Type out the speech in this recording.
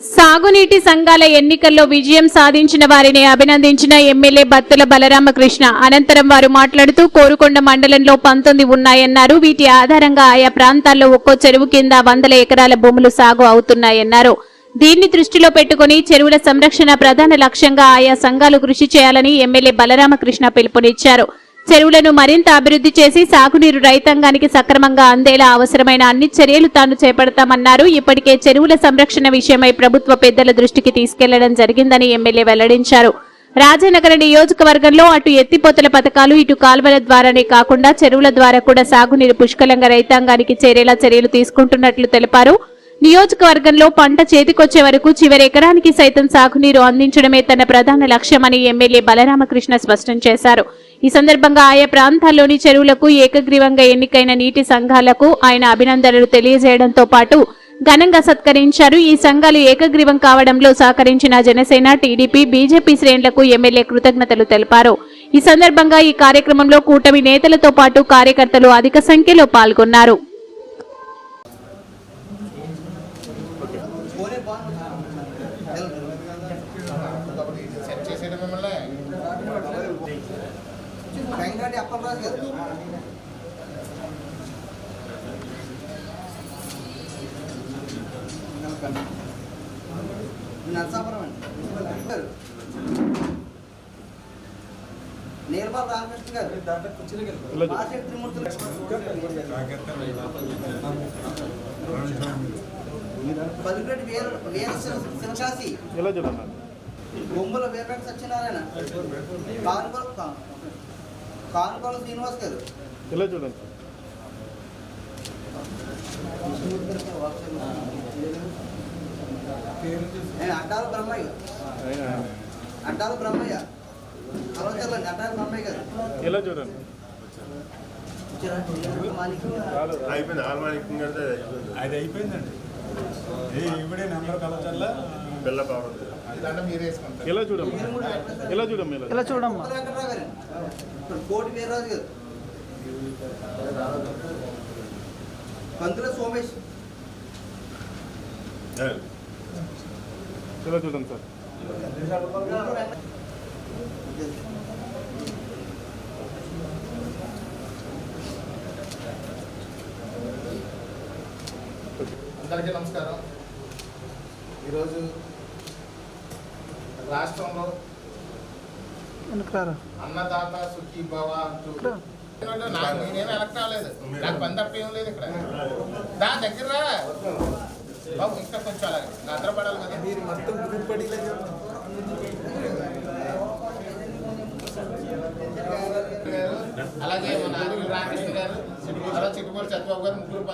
సాగునీటి సంఘాల ఎన్నికల్లో విజయం సాధించిన వారిని అభినందించిన ఎమ్మెల్యే బత్తుల బలరామకృష్ణ. అనంతరం వారు మాట్లాడుతూ కోరుకొండ మండలంలో పంతొమ్మిది ఉన్నాయన్నారు. వీటి ఆధారంగా ఆయా ప్రాంతాల్లో ఒక్కో చెరువు కింద వందల ఎకరాల భూములు సాగు అవుతున్నాయన్నారు. దీన్ని దృష్టిలో పెట్టుకుని చెరువుల సంరక్షణ ప్రధాన లక్ష్యంగా ఆయా సంఘాలు కృషి చేయాలని ఎమ్మెల్యే బలరామకృష్ణ పిలుపునిచ్చారు. చెరువులను మరింత అభివృద్ధి చేసి సాగునీరు రైతాంగానికి సక్రమంగా అందేలా అవసరమైన అన్ని చర్యలు తాను చేపడతామన్నారు. ఇప్పటికే చెరువుల సంరక్షణ విషయమై ప్రభుత్వ పెద్దల దృష్టికి తీసుకెళ్ళడం జరిగిందని ఎమ్మెల్యే వెల్లడించారు. రాజనగర నియోజకవర్గంలో అటు ఎత్తిపోతల పథకాలు ఇటు కాల్వల ద్వారానే కాకుండా చెరువుల ద్వారా కూడా సాగునీరు పుష్కలంగా రైతాంగానికి చేరేలా చర్యలు తీసుకుంటున్నట్లు తెలిపారు. నియోజకవర్గంలో పంట చేతికొచ్చే వరకు చివరి ఎకరానికి సైతం సాగునీరు అందించడమే తన ప్రధాన లక్ష్యమని ఎమ్మెల్యే బలరామకృష్ణ స్పష్టం చేశారు. ఈ సందర్భంగా ఆయా ప్రాంతాల్లోని చెరువులకు ఏకగ్రీవంగా ఎన్నికైన నీటి సంఘాలకు ఆయన అభినందనలు తెలియజేయడంతో పాటు ఘనంగా సత్కరించారు. ఈ సంఘాలు ఏకగ్రీవం కావడంలో సహకరించిన జనసేన టీడీపీ బీజేపీ శ్రేణులకు ఎమ్మెల్యే కృతజ్ఞతలు తెలిపారు. ఈ సందర్భంగా ఈ కార్యక్రమంలో కూటమి నేతలతో పాటు కార్యకర్తలు అధిక సంఖ్యలో పాల్గొన్నారు. సెట్ చేసేయడం మిమ్మల్ని అప్పలరాజు గారు నరసాపురం అండి గారు నీలపాల రామకృష్ణ గారు మాసేటి త్రిమూర్తులు పలుకురెడ్డి వీర వీర శివకాశి బొమ్మల వీరవేంకట సత్యనారాయణ బాను కానుకొల శ్రీనివాస్ గారు. ఎలా చూడండి. నేను అడ్డాల బ్రహ్మయ్య. అడ్డాల బ్రహ్మయ్య. ఆలోచనలండి అడ్డాల బ్రహ్మయ్య గారు. ఎలా చూడండి. అయిపోయింది ఆల్మానిక్ అది అయిపోయిందండి. ఏ ఇవిడే నెంబర్ కలచల్లా బిల్ల వేసుకుంటారు. ఎలా చూడమ్మా. ఎలా చూడమ్మా ఎలా ఇలా చూడమ్మా. సోమేష్. ఎలా చూడండి సార్. అందరికీ నమస్కారం. ఈరోజు రాష్ట్రంలో అన్నదాత సుఖీ భవ అంటూ నాకు నేనేం ఎలక్ట్ అవ్వలేదు నాకు పని తప్ప ఏం లేదు ఇక్కడ. దా దగ్గర. బాబు ఇంకా కొంచెం అలాగే నిద్రపడాలి కదా. మీరు మొత్తం అలాగే మన రామకృష్ణ గారు తర్వాత చిట్టుపూడి సత్యబాబు గారు ముగ్గురు